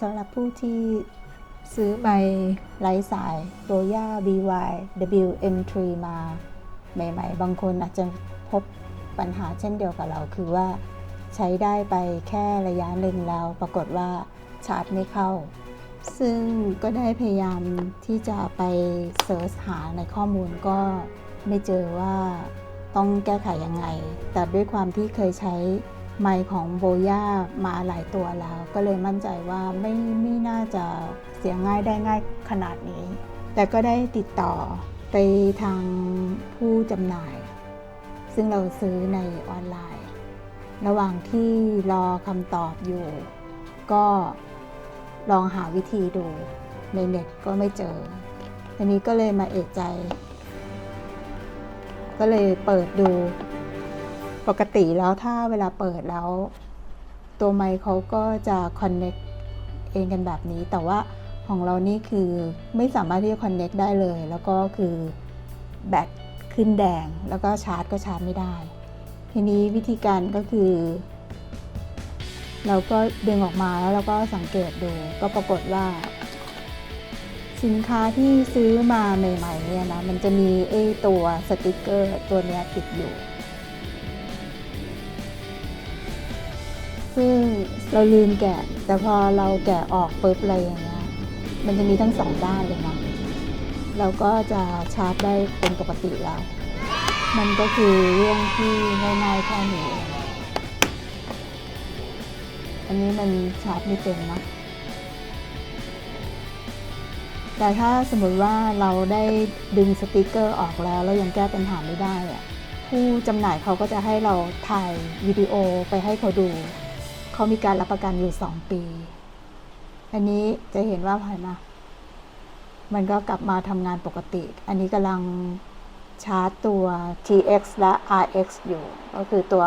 สำหรับผู้ที่ซื้อไมค์ไร้สาย Roya BY WM3 มาใหม่ๆ บางคนอาจจะพบปัญหาเช่นเดียวกับเราคือว่าใช้ได้ไปแค่ระยะหนึ่งแล้ว ปรากฏว่าชาร์จไม่เข้า ซึ่งก็ได้พยายามที่จะไปเสิร์ชหาในข้อมูลก็ไม่เจอว่าต้องแก้ไขยังไง แต่ด้วยความที่เคยใช้ ไมค์ของโบย่ามาหลายตัวแล้ว ก็เลยมั่นใจว่าไม่ไม่น่าจะเสียง่ายได้ง่ายขนาดนี้ แต่ก็ได้ติดต่อไปทางผู้จำหน่าย ซึ่งเราซื้อในออนไลน์ ระหว่างที่รอคำตอบอยู่ ก็ลองหาวิธีดูในเน็ตก็ไม่เจอทีนี้ก็เลยมาเอกใจ ก็เลยเปิดดู ปกติแล้วถ้าเวลาเปิดแล้ว ตัวไมค์เขาก็จะคอนเน็กเองกันแบบนี้ แต่ว่าของเรานี่คือไม่สามารถที่จะคอนเน็กได้เลย แล้วก็คือแบตขึ้นแดง แล้วก็ชาร์จก็ชาร์จไม่ได้ ทีนี้วิธีการก็คือ เราก็ดึงออกมาแล้วเราก็สังเกตดู ก็ปรากฏว่า สินค้าที่ซื้อมาใหม่ๆเนี่ยนะ มันจะมีไอ้ตัวสติกเกอร์ตัวเนี้ยติดอยู่ ซึ่งเราลืมแกะ แต่พอเราแกะออกปุ๊บอะไรอย่างเงี้ยมันจะมีทั้งสองด้านเลยนะเราก็จะชาร์จได้เป็นปกติแล้ว มันก็คือเรื่องที่ง่ายๆแค่นี้อันนี้มันชาร์จไม่เป็นนะแต่ถ้าสมมติว่าเราได้ดึงสติกเกอร์ออกแล้วแล้วยังแก้ปัญหาไม่ได้อะผู้จำหน่ายเขาก็จะให้เราถ่ายวิดีโอไปให้เขาดู เขามีการรับประกันอยู่สองปี อันนี้จะเห็นว่าผ่านมา มันก็กลับมาทำงานปกติ อันนี้กำลังชาร์จตัว TX และ RX อยู่ ก็คือตัว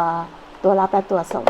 ตัวรับและตัวส่ง